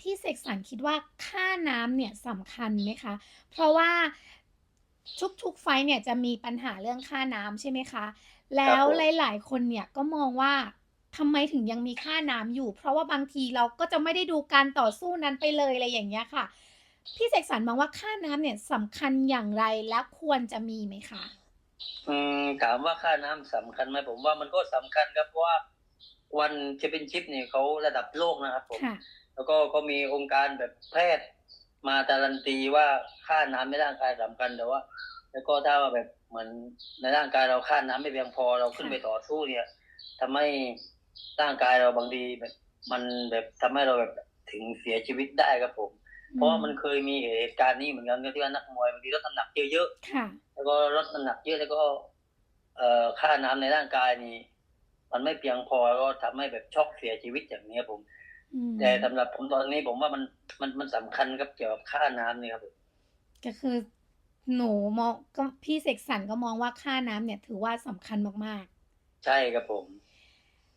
พี่เสกสรรคิดว่าค่าน้ำเนี่ยสำคัญไหมคะ?เพราะว่าทุกๆไฟต์เนี่ยจะมีปัญหาเรื่องค่าน้ำใช่ไหมคะ?แลครั้วบผม หลายๆ คนเนี่ยก็มองว่าทำไมถึงยังมีค่าน้ำอยู่ เพราะว่าบางทีเราก็จะไม่ได้ดูการต่อสู้นั้นไปเลยอะไรอย่างเงี้ยค่ะ พี่เสกสรรมองว่าค่าน้ำเนี่ยสำคัญอย่างไรและควรจะมีไหมคะ?อืมถามว่าค่าน้ำสำคัญไหมผมว่ามันก็สำคัญครับเพราะว่า วัน Championship นี่เขาระดับโลกนะครับผมค่ะแล้วก็เขามีองค์การแบบแพทย์มาการันตีว่าค่าน้ำในร่างกายสำคัญแต่ว่า แล้วก็ถ้าว่าแบบเหมือนในร่างกายเราค่าน้ำไม่เพียงพอเราขึ้นค่ไปะต่อสู้เนี่ยทำให้ร่างกายเราบางทีแบบ มันแบบทำให้เราแบบถึงเสียชีวิตได้ครับผมอเพืราะว่ามันมเคยมีเหตุการณ์นี้เหมือนกันก็ที่ว่านักมวยบางทีลดน้ำหนักเยอะค่ะๆแล้วก็ลดน้ำหนักเยอะแล้วก็ เอ่อค่าน้ำในร่างกายนี่ มันไม่เพียงพอแล้วก็ทำให้แบบช็อกเสียชีวิตอย่างนี้ครับผมอืแต่สมำหรับผมตอนนี้ผมว่ามันมันมันสำคัญครับเกี่ยวกับค่าน้ำเนี่ยครับผมก็คือหนูมองก็พี่เสกสรรก็มองว่าค่าน้ำเนี่ย ถือว่าสำคัญมากๆ ใช่ครับผม